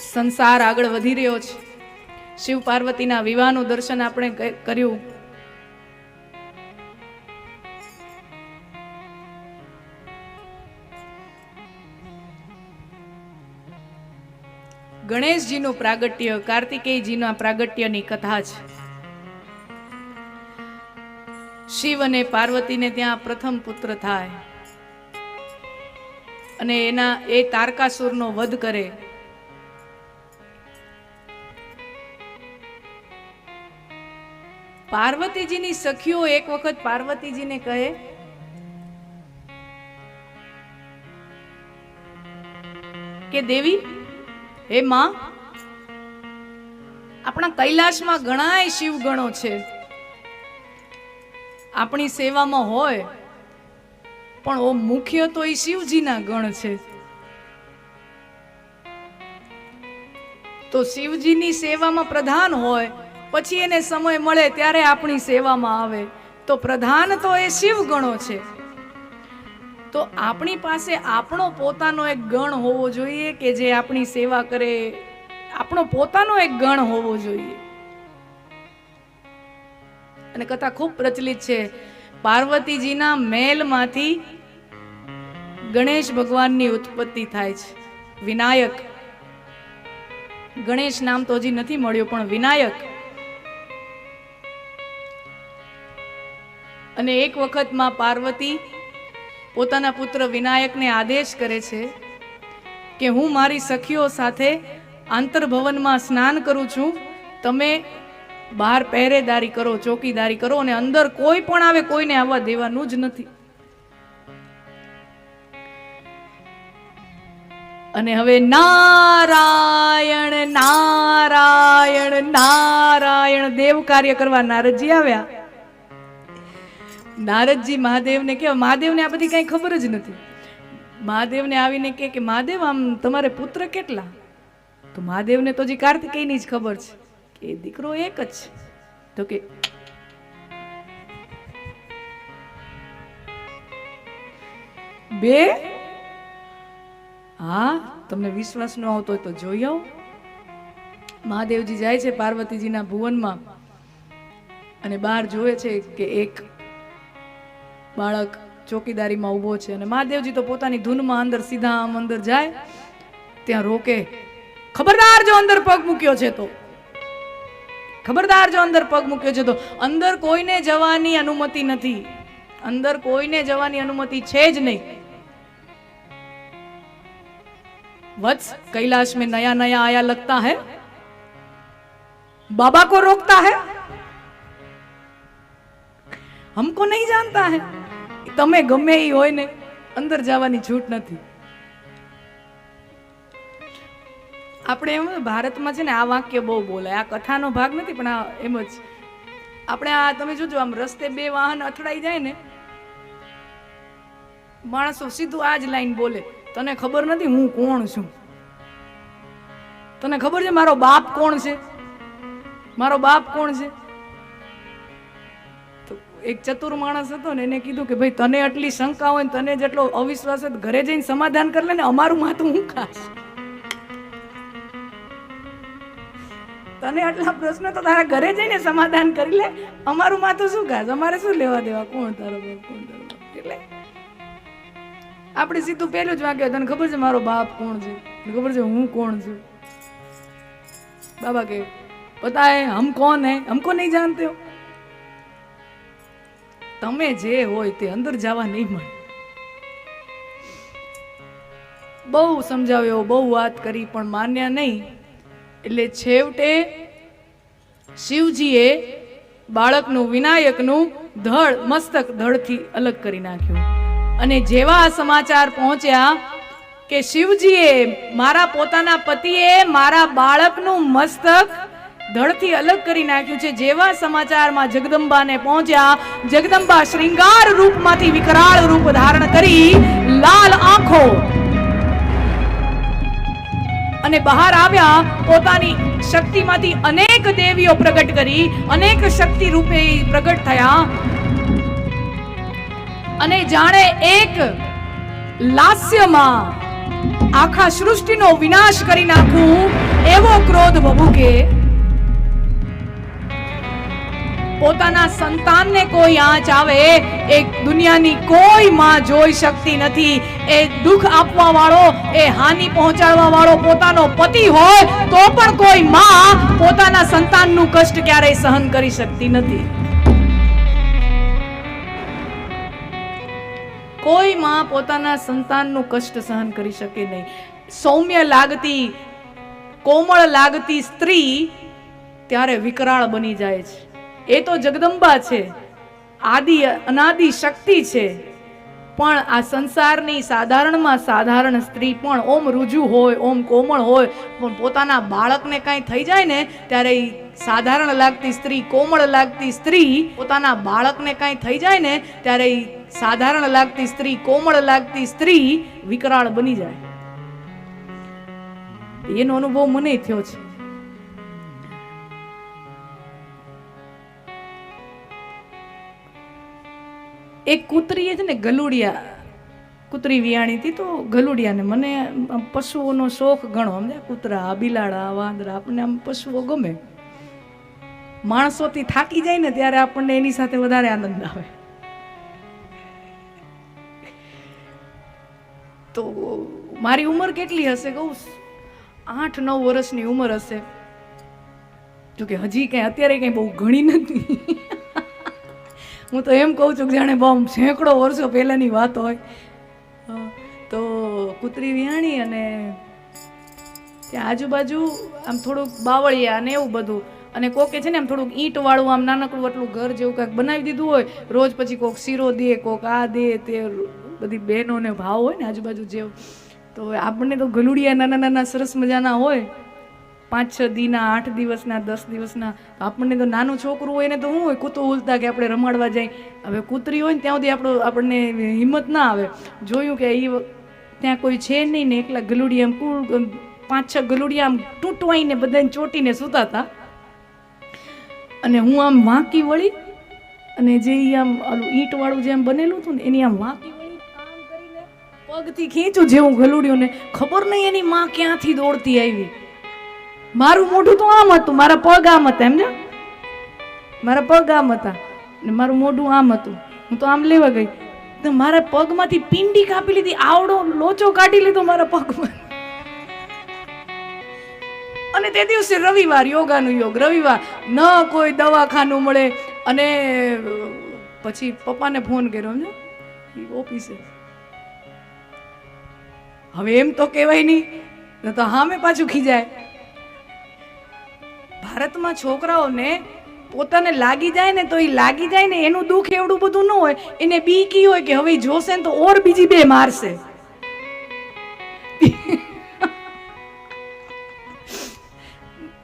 સંસાર આગળ વધી રહ્યો છે. શિવ પાર્વતીના વિવાહનું દર્શન આપણે કર્યું. ગણેશજીનું પ્રાગટ્ય કાર્તિકેયજીના પ્રાગટ્યની કથા છે. શિવ અને પાર્વતીને ત્યાં પ્રથમ પુત્ર થાય. અને એના, એ તારકાસુરનો વધ કરે. પાર્વતીજીની સખીઓ એક વખત પાર્વતીજીને કહે, કે દેવી, હે માં, આપણા કૈલાસમાં ઘણાય શિવગણો છે. આપણી સેવામાં હોય, પણ ઓ મુખ્ય તો એ શિવજીના ગણ છે. તો શિવજીની સેવામાં પ્રધાન હોય પછી એને સમય મળે ત્યારે આપણી સેવામાં આવે. તો પ્રધાન તો એ શિવ ગણો છે. તો આપણી પાસે આપણો પોતાનો એક ગણ હોવો જોઈએ કે જે આપણી સેવા કરે. આપણો પોતાનો એક ગણ હોવો જોઈએ. અને કથા ખૂબ પ્રચલિત છે. પાર્વતીજીના મહેલમાંથી ગણેશ ભગવાનની ઉત્પત્તિ થાય છે. વિનાયક. ગણેશ નામ તો હજી નથી મળ્યું, પણ વિનાયક. અને એક વખતમાં પાર્વતી પોતાના પુત્ર વિનાયકને આદેશ કરે છે કે હું મારી સખીઓ સાથે આંતરભવનમાં સ્નાન કરું છું. તમે બહાર પહેરેદારી કરો, ચોકીદારી કરો અને અંદર કોઈ પણ આવે કોઈને આવવા દેવાનું જ નથી. અને હવે નારાયણ નારાયણ નારાયણ દેવ કાર્ય કરવા નારદજી આવ્યા. નારદજી મહાદેવને કે મહાદેવને આ બધી કાંઈ ખબર જ નથી. મહાદેવને આવીને કે કે, મહાદેવ, આમ તમારે પુત્ર કેટલા? તો મહાદેવને તો જે કાર્તિકેયની જ ખબર છે કે દીકરો એક જ છે. તો કે, બે? હા, તમને વિશ્વાસ ન આવતો હોય તો જોઈ આવો. મહાદેવજી જાય છે પાર્વતીજીના ભુવનમાં અને બહાર જોવે છે કે એક બાળક ચોકીદારીમાં ઊભો છે અને મહાદેવજી તો પોતાની ધૂનમાં અંદર સીધા આમ અંદર જાય ત્યાં રોકે ખબરદાર જો અંદર પગ મૂક્યો છે તો ખબરદાર જો અંદર પગ મૂક્યો છે તો અંદર કોઈને જવાની અનુમતિ નથી અંદર કોઈને જવાની અનુમતિ છે જ નહીં वत्स कैलाश में नया नया आया लगता है बाबा को रोकता है हमको नहीं जानता है તમે ગમે એ હોય ને, અંદર જવાની છૂટ નથી. આપણે એમ ભારતમાં છે ને આ વાક્ય બહુ બોલાય. આ કથાનો ભાગ નથી, પણ આ એમ જ. આપણે આ તમે જોજો, આમ રસ્તે બે વાહન અથડાઈ જાય ને, માણસો સીધું આ જ લાઈન બોલે. તને ખબર નથી હું કોણ છું? તને ખબર છે મારો બાપ કોણ છે? મારો બાપ કોણ છે? એક ચતુર માણસ હતો ને એને કીધું કે ભાઈ, તને આટલી શંકા હોય તને જેટલો અવિશ્વાસ હોય ઘરે જઈને સમાધાન કરી લે ને, અમારું માથું હું ખાસ તને આટલા પ્રશ્નો તો તારા ઘરે જઈને સમાધાન કરી લે, અમારું માથું શું ખાસ અમારે શું લેવા દેવા? કોણ તારો કોણ એટલે આપણે સીધું પહેલું જ વાક્ય, તને ખબર છે મારો બાપ કોણ છે? ખબર છે હું કોણ છું? બાબા કે પતા હે હમ કોણ હે? હમકો નહીં જાણતે હો? તમે જે હોય તે અંદર જવા નહીં મળે. બહુ સમજાવ્યો, બહુ વાત કરી, પણ માન્યા નહીં. એટલે છેવટે શિવજીએ બાળકનું, વિનાયકનું ધડ, મસ્તક ધડથી અલગ કરી નાખ્યું. અને જેવા સમાચાર પહોંચ્યા કે શિવજીએ મારા પોતાના પતિએ મારા બાળકનું મસ્તક ધડથી અલગ કરી નાખ્યું છે. જેવા સમાચારમાં જગદંબાને પહોંચ્યા, જગદંબા શ્રૃંગાર રૂપમાંથી વિકરાળ રૂપ ધારણ કરી લાલ આંખો અને બહાર આવ્યા, પોતાની શક્તિમાંથી અનેક દેવીઓ પ્રગટ કરી, અનેક શક્તિ રૂપે પ્રગટ થયા. અને જાણે એક લાસ્યમાં આખા સૃષ્ટિનો વિનાશ કરી નાખું એવો ક્રોધ ભભૂકે પોતાના સંતાનને કોઈ આંચ આવે, એ દુનિયાની કોઈ માં જોઈ શકતી નથી. એ દુઃખ આપવા વાળો એ હાનિ પહોંચાડવા વાળો પોતાનો પતિ હોય, તો પણ કોઈ માં પોતાના સંતાનનું કષ્ટ ક્યારેય સહન કરી શકતી નથી. કોઈ માં પોતાના સંતાનનું કષ્ટ સહન કરી શકે નહીં. સૌમ્ય લાગતી, કોમળ લાગતી સ્ત્રી ત્યારે વિકરાળ બની જાય છે. એ તો જગદંબા છે. આદિ, અનાદિ શક્તિ છે. પણ આ સંસારની સાધારણમાં સાધારણ સ્ત્રી પણ ઓમ રુજુ હોય, ઓમ કોમળ હોય, પણ પોતાના બાળકને કાંઈ થઈ જાય ને, ત્યારે સાધારણ લાગતી સ્ત્રી, કોમળ લાગતી સ્ત્રી પોતાના બાળકને કાંઈ થઈ જાય ને, ત્યારે સાધારણ લાગતી સ્ત્રી, કોમળ લાગતી સ્ત્રી વિકરાળ બની જાય. એનો અનુભવ મને થયો છે. એક કૂતરીએ છે ને ગલુડિયા, કૂતરી વિયાણી હતી તો ગલુડિયાને મને પશુઓનો શોખ ઘણો સમજ્યા? કૂતરા, બિલાડા, વાંદરા, આપણને આમ પશુઓ ગમે. માણસોથી થાકી જાય ને ત્યારે આપણને એની સાથે વધારે આનંદ આવે. તો મારી ઉંમર કેટલી હશે કહું? આઠ નવ વર્ષની ઉંમર હશે. જોકે હજી કાંઈ, અત્યારે કંઈ બહુ ઘણી નથી. હું તો એમ કહું છું કે જાણે બહુ સેંકડો વર્ષો પહેલાંની વાત હોય. તો કૂતરી વિયાણી અને ત્યાં આજુબાજુ આમ થોડુંક બાવળિયા ને એવું બધું. અને કોકે છે ને આમ થોડુંક ઈંટવાળું આમ નાનકડું આટલું ઘર જેવું કાંઈક બનાવી દીધું હોય, રોજ પછી કોક શીરો દે, કોક આ દે, તે બધી બહેનોને ભાવ હોય ને આજુબાજુ જેવું. તો આપણને તો ગલુડિયા નાના નાના સરસ મજાના હોય. પાંચ, છ દીના, આઠ દિવસના, દસ દિવસના, તો આપણને તો નાનું છોકરું હોય ને તો શું હોય? કૂતૂહલતા કે આપણે રમાડવા જાય. હવે કૂતરી હોય ને ત્યાં સુધી આપણો આપણને હિંમત ના આવે. જોયું કે એ ત્યાં કોઈ છે નહીં ને એકલા ગલુડિયા આમ કુલ પાંચ, છ ગલુડિયા આમ તૂટવાઈને બધાને ચોટીને સૂતા હતા. અને હું આમ વાંકી વળી અને જે આમ ઓલું ઈંટ વાળું જે આમ બનેલું હતું ને એની આમ વાંકી પગથી ખેંચું જેવું ગલુડિયું ને ખબર નહીં એની માં ક્યાંથી દોડતી આવી. મારું મોઢું તો આમ હતું, મારા પગ આમ હતા, એમ મારા પગ આમ હતા ને મારું મોઢું આમ હતું. હું તો આમ લેવા ગઈ. તો મારા પગમાંથી પિંડી કાપી લીધી, આવડો લોચો કાઢી લીધો મારા પગમાં. અને તે દિવસે રવિવાર, યોગાનું યોગ, રવિવાર. ન કોઈ દવાખાનું મળે. અને પછી પપ્પાને ફોન કર્યો સમજો ઓફિસે. હવે એમ તો કહેવાય નહીં, ન તો હામે પાછું ખીજાય. ભારતમાં છોકરાઓને પોતાને લાગી જાય ને તો એ લાગી જાય ને એનું દુઃખ એવડું બધું ન હોય, એને બીકી હોય કે હવે જોશે ને તો ઓર બીજી બે મારશે.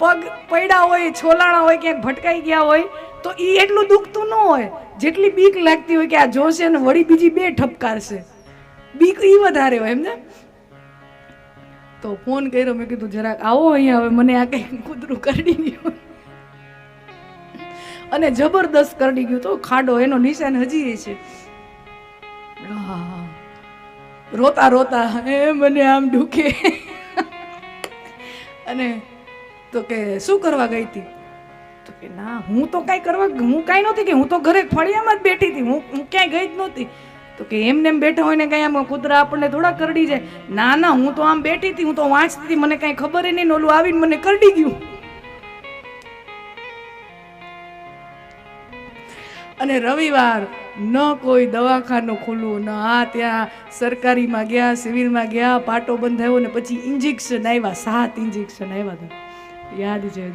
પગ પડ્યા હોય, છોલાણા હોય, ક્યાંક ભટકાઈ ગયા હોય, તો એ એટલું દુખતું ન હોય. જેટલી બીક લાગતી હોય કે આ જોશે ને વળી બીજી બે ઠપકારશે. બીક એ વધારે હોય એમને તો ફોન કર્યો, મેં કીધું, જરાક આવો અહીંયા, હવે મને આ કંઈક કૂતરું કરડી ગયું. અને જબરદસ્ત કરડી ગયું તો ખાડો, એનો નિશાન હજી એ છે. રોતા રોતા એ મને આમ દુખે. અને તો કે, શું કરવા ગઈ હતી? તો કે, ના, હું તો કાંઈ કરવા, હું કાંઈ નહોતી કે હું તો ઘરે ફળિયામાં જ બેઠી હતી, હું હું ક્યાંય ગઈ જ નહોતી. તો કે એમને એમ બેઠા હોય ને કાંઈ આમ કૂતરા આપણને થોડા કરડી જાય. ના ના, હું તો આમ બેઠી હતી, હું તો વાંચતી હતી મને કાંઈ ખબર નહીં, ઓલું આવીને મને કરડી ગયું. અને રવિવાર ન કોઈ દવાખાનું ખુલ્લું, ન આ ત્યાં સરકારીમાં ગયા, સિવિલમાં ગયા, પાટો બંધાયો ને પછી ઇન્જેક્શન આવ્યા સાત ઇન્જેક્શન આવ્યા હતા યાદ છે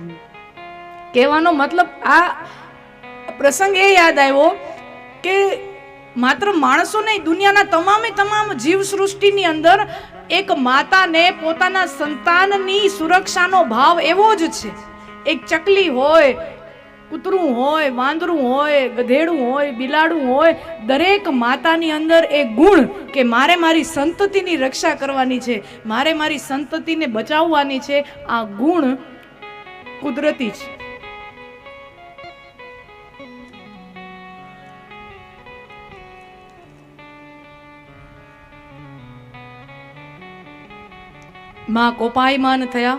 કહેવાનો મતલબ આ પ્રસંગ એ યાદ આવ્યો કે માત્ર માણસો નહીં, દુનિયાના તમામે તમામ જીવ સૃષ્ટિની અંદર એક માતાને પોતાના સંતાનની સુરક્ષાનો ભાવ એવો જ છે. એક ચકલી હોય, કૂતરું હોય, વાંદરું હોય, ગધેડું હોય, બિલાડું હોય, દરેક માતાની અંદર એ ગુણ કે મારે મારી સંતતિની રક્ષા કરવાની છે, મારે મારી સંતતિને બચાવવાની છે, આ ગુણ કુદરતી છે. માં કોપાયમાન થયા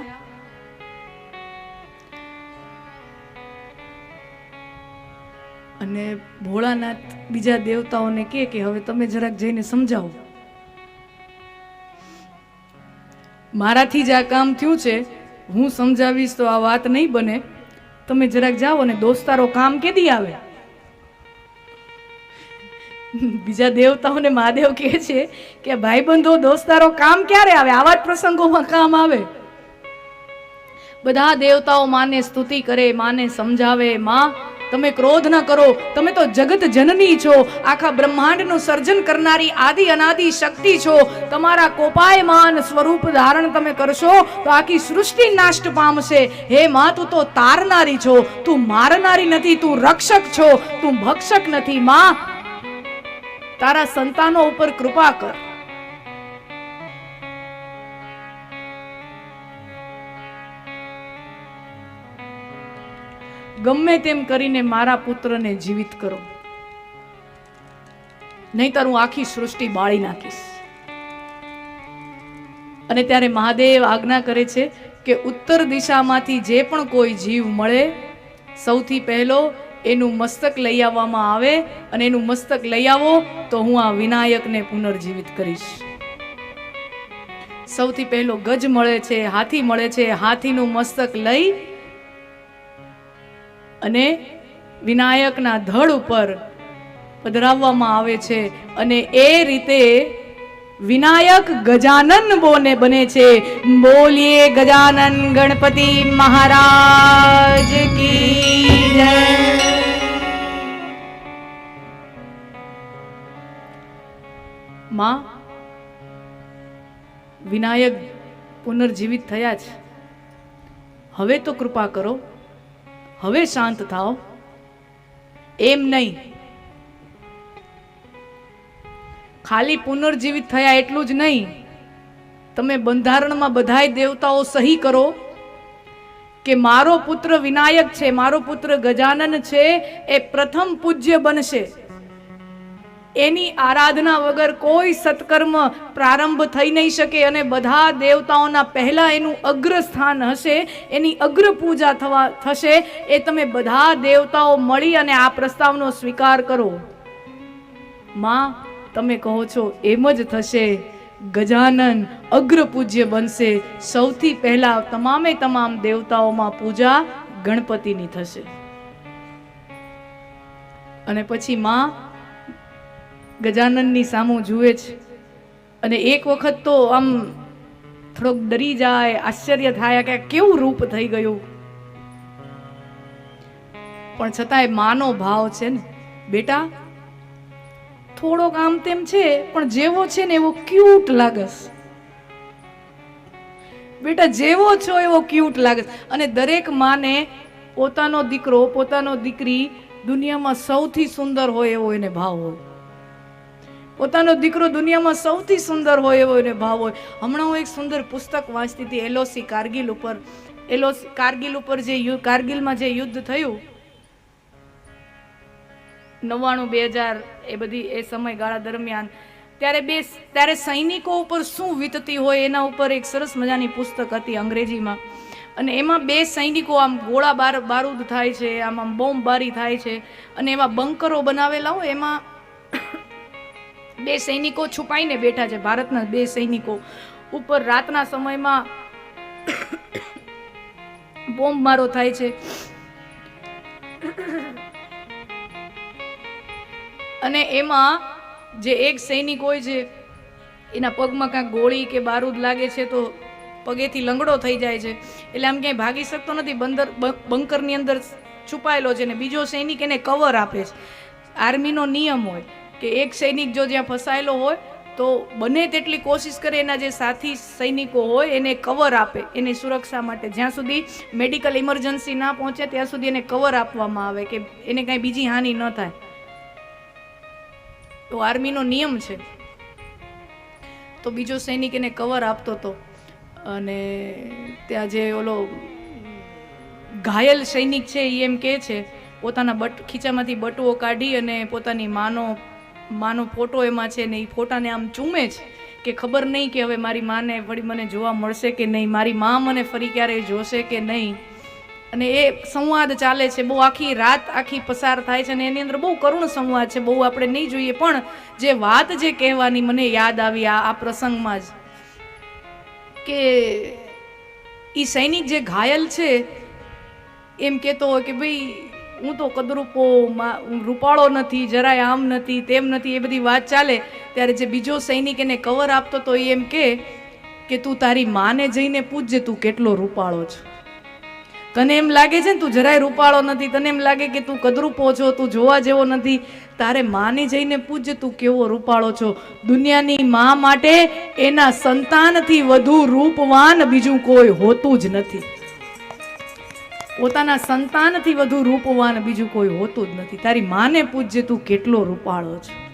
અને ભોળાનાથ બીજા દેવતાઓને કહે કે હવે તમે જરાક જઈને સમજાવો. મારાથી જ આ કામ થયું છે, હું સમજાવીશ તો આ વાત નહીં બને. તમે જરાક જાઓ અને દોસ્તારો કામ કેદી આવે? બીજા દેવતાઓને મહાદેવ કહે છે કે ભાઈબંધો, દોસ્તારો, કામ ક્યારે આવે? આવા જ પ્રસંગોમાં કામ આવે. બધા દેવતાઓ માને સ્તુતિ કરે, માને સમજાવે. માં, તમે ક્રોધ ન કરો. તમે તો જગત જનની છો. આખા બ્રહ્માંડનું સર્જન કરનારી આદિ અનાદિ શક્તિ છો. તમારા કોપાયમાન સ્વરૂપ ધારણ તમે કરશો તો આખી સૃષ્ટિ નાષ્ટ પામશે. હે માં, તું તો તારનારી છો. તું મારનારી નથી, તું રક્ષક છો. તું ભક્ષક નથી, માં. તારા સંતાનો ઉપર કૃપા કર. ગમે તેમ કરીને મારા પુત્રને જીવિત કરો. નહીતર હું આખી સૃષ્ટિ બાળી નાખીશ. અને ત્યારે મહાદેવ આજ્ઞા કરે છે કે ઉત્તર દિશામાંથી જે પણ કોઈ જીવ મળે, સૌથી પહેલો એનું મસ્તક લઈ આવવામાં આવે અને એનું મસ્તક લઈ આવો તો હું આ વિનાયકને પુનર્જીવિત કરીશ. સૌથી પહેલો ગજ મળે છે, હાથી મળે છે, હાથીનું મસ્તક લઈ અને વિનાયકના ધડ ઉપર પધરાવવામાં આવે છે અને એ રીતે વિનાયક ગજાનન બોને બને છે. બોલીએ ગજાનન ગણપતિ મહારાજ કી જય. માં વિનાયક પુનર્જીવિત થયા છે. હવે તો કૃપા કરો, હવે શાંત થાઓ. એમ નહીં. ખાલી પુનર્જીવિત થયા એટલું જ નહીં. તમે બંધારણમાં બધાય દેવતાઓ સહી કરો કે મારો પુત્ર વિનાયક છે, મારો પુત્ર ગજાનન છે, એ પ્રથમ પૂજ્ય બનશે. એની આરાધના વગર કોઈ સત્કર્મ પ્રારંભ થઈ નહીં શકે અને બધા દેવતાઓના પહેલાં એનું અગ્ર હશે, એની અગ્ર પૂજા થવા થશે, એ તમે બધા દેવતાઓ મળી અને આ પ્રસ્તાવનો સ્વીકાર કરો. માં, તમે કહો છો એમ જ થશે. ગજાનન અગ્ર પૂજ્ય બનશે. સૌથી પહેલા તમામે તમામ દેવતાઓમાં પૂજા ગણપતિની થશે. અને પછી માં ગજાનનની સામું જુએ છે. અને એક વખત તો આમ થોડોક ડરી જાય, આશ્ચર્ય થાય કે કેવું રૂપ થઈ ગયું. પણ છતાંય માનો ભાવ છે ને. બેટા, થોડોક આમ તેમ છે, પણ જેવો છે ને એવો ક્યુટ લાગસ. બેટા, જેવો છો એવો ક્યુટ લાગે અને દરેક માને પોતાનો દીકરો, પોતાનો દીકરી દુનિયામાં સૌથી સુંદર હોય એવો એને ભાવ હોય. પોતાનો દીકરો દુનિયામાં સૌથી સુંદર હોય એવો એને ભાવ હોય. હમણાં હું એક સુંદર પુસ્તક વાંચતી હતી, એલઓસી કારગિલ ઉપર. એલઓસી કારગિલ ઉપર જે કારગિલમાં જે યુદ્ધ થયું, નવ્વાણું, બે હજાર, એ બધી, એ સમયગાળા દરમિયાન, ત્યારે બે, ત્યારે સૈનિકો ઉપર શું વીતતી હોય એના ઉપર એક સરસ મજાની પુસ્તક હતી અંગ્રેજીમાં. અને એમાં બે સૈનિકો આમ ગોળા બાર, બારૂદ થાય છે, આમ આમ બોમ્બબારી થાય છે, અને એવા બંકરો બનાવેલા હોય, એમાં બે સૈનિકો છુપાઈને બેઠા છે ભારતના બે સૈનિકો. ઉપર રાતના સમયમાં બોમ્બ મારો થાય છે. અને એમાં જે એક સૈનિક હોય છે, એના પગમાં કાંઈક ગોળી કે બારૂદ લાગે છે તો પગેથી લંગડો થઈ જાય છે. એટલે આમ ક્યાંય ભાગી શકતો નથી, બંદર બંકરની અંદર છુપાયેલો છે ને બીજો સૈનિક એને કવર આપે છે. આર્મીનો નિયમ હોય. કે એક સૈનિક જો જ્યાં ફસાયેલો હોય, તો બને તેટલી કોશિશ કરે એના જે સાથી સૈનિકો હોય, એને કવર આપે, એની સુરક્ષા માટે. જ્યાં સુધી મેડિકલ ઇમરજન્સી ના પહોંચે, ત્યાં સુધી એને કવર આપવામાં આવે કે એને કાંઈ બીજી હાનિ ન થાય. તો આર્મીનો નિયમ છે. તો બીજો સૈનિક એને કવર આપતો હતો અને ત્યાં જે ઓલો ઘાયલ સૈનિક છે એ એમ કહે છે, પોતાના બટ, ખીચામાંથી બટુઓ કાઢી અને પોતાની માનો માનો ફોટો એમાં છે ને એ ફોટાને આમ ચૂમે છે કે ખબર નહીં કે હવે મારી માને વળી મને જોવા મળશે કે નહીં, મારી મા મને ફરી ક્યારેય જોશે કે નહીં. અને એ સંવાદ ચાલે છે, બહુ આખી રાત આખી પસાર થાય છે અને એની અંદર બહુ કરુણ સંવાદ છે, બહુ આપણે નહીં જોઈએ, પણ જે વાત જે કહેવાની મને યાદ આવી આ આ પ્રસંગમાં જ કે એ સૈનિક જે ઘાયલ છે, એમ કહેતો હોય કે ભાઈ હું તો કદરૂપો રૂપાળો નથી, જરાય આમ નથી, તેમ નથી, એ બધી વાત ચાલે. ત્યારે જે બીજો સૈનિક એને કવર આપતો તો એ એમ કે તું તારી માને જઈને પૂછજે તું કેટલો રૂપાળો છે. તને એમ લાગે છે ને તું જરાય રૂપાળો નથી, તને એમ લાગે કે તું કદરૂપો છો, તું જોવા જેવો નથી. તારે માને જઈને પૂછજે તું કેવો રૂપાળો છો. દુનિયાની મા માટે એના સંતાનથી વધુ રૂપવાન બીજું કોઈ હોતું જ નથી. પોતાના સંતાનથી વધુ રૂપવાન બીજું કોઈ હોતું જ નથી. તારી માને પૂજ્ય તું કેટલો રૂપાળો છે.